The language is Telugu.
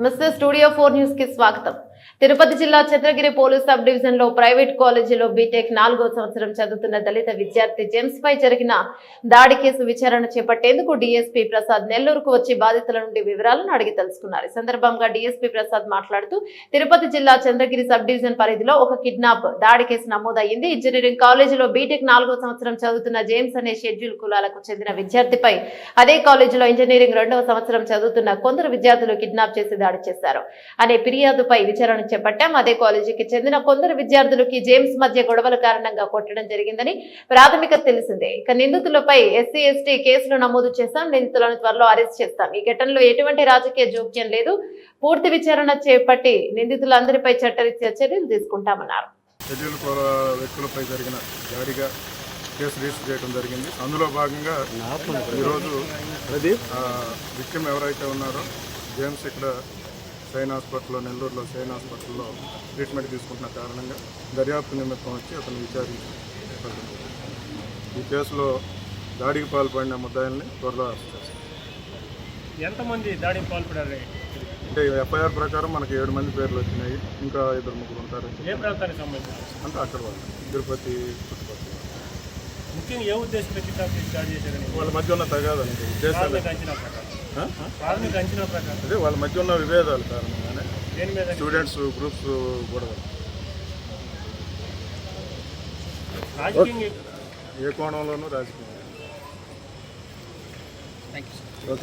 मिस्टर स्टूडियो फोर न्यूज़ की स्वागत తిరుపతి జిల్లా చంద్రగిరి పోలీస్ సబ్ డివిజన్లో ప్రైవేట్ కాలేజీలో బీటెక్ నాలుగో సంవత్సరం చదువుతున్న దళిత విద్యార్థి జేమ్స్ పై జరిగిన దాడి కేసు విచారణ చేపట్టేందుకు డీఎస్పీ ప్రసాద్ నెల్లూరుకు వచ్చి బాధితుల నుండి వివరాలను అడిగి తెలుసుకున్నారు. ఈ సందర్భంగా డీఎస్పీ ప్రసాద్ మాట్లాడుతూ తిరుపతి జిల్లా చంద్రగిరి సబ్ డివిజన్ పరిధిలో ఒక కిడ్నాప్ దాడి కేసు నమోదయ్యింది. ఇంజనీరింగ్ కాలేజీలో బీటెక్ నాలుగో సంవత్సరం చదువుతున్న జేమ్స్ అనే షెడ్యూల్ కులాలకు చెందిన విద్యార్థిపై అదే కాలేజీలో ఇంజనీరింగ్ రెండవ సంవత్సరం చదువుతున్న కొందరు విద్యార్థులు కిడ్నాప్ చేసి దాడి చేశారు. అనే ఫిర్యాదుపై విచారణ చేపట్టాం అదే కాలేజీకి చెందిన కొందరు విద్యార్థులకి జేమ్స్ మధ్య గొడవల కారణంగా కొట్టడం జరిగిందని ప్రాథమిక తెలిసిందే. ఇక నిందితులపై ఎస్సీ ఎస్టీ కేసులు నమోదు చేశాం. నిందితులను త్వరలో అరెస్ట్ చేస్తాం. ఈ ఘటనలో ఎటువంటి రాజకీయ జోక్యం లేదు. పూర్తి విచారణ చేపట్టి నిందితులందరిపై చట్టరీత్యా చర్యలు తీసుకుంటామన్నారు. షెడ్యూల్ కుల వ్యక్తులపై జరిగిన దాడిగా కేసు రిజిస్టర్ చేయడం జరిగింది. అందులో భాగంగా ఈరోజు విక్టిమ్ ఎవరైతే ఉన్నారో జేమ్స్ ఇక్కడ సైన్ హాస్పిటల్లో నెల్లూరులో సైన్ హాస్పిటల్లో ట్రీట్మెంట్ తీసుకుంటున్న కారణంగా దర్యాప్తు నిమిత్తం వచ్చి అతను విచారించి ఈ కేసులో దాడికి పాల్పడిన ముద్దాయిల్ని త్వరలో అరెస్ట్ ఎంతమంది దాడికి పాల్పడారు? అంటే ఎఫ్ఐఆర్ ప్రకారం మనకి ఏడు మంది పేర్లు వచ్చినాయి. ఇంకా ఇద్దరు ముగ్గురు ఉంటారు. ఏ ప్రాంతానికి సంబంధించి? అంటే అక్కడ వాళ్ళు తిరుపతి. చుట్టుపక్కల ముఖ్యంగా ఏ దాడి చేశారని? వాళ్ళ మధ్య ఉన్న తగాదు అంటే ఉద్దేశాలు ప్రాథమిక అంచనా ప్రకారం. అదే వాళ్ళ మధ్య ఉన్న విభేదాల కారణంగానే దేని మీద స్టూడెంట్స్ గ్రూప్స్ గొడవ రాజకీయంగా ఏ కోణంలోనూ రాజకీయం. Thank you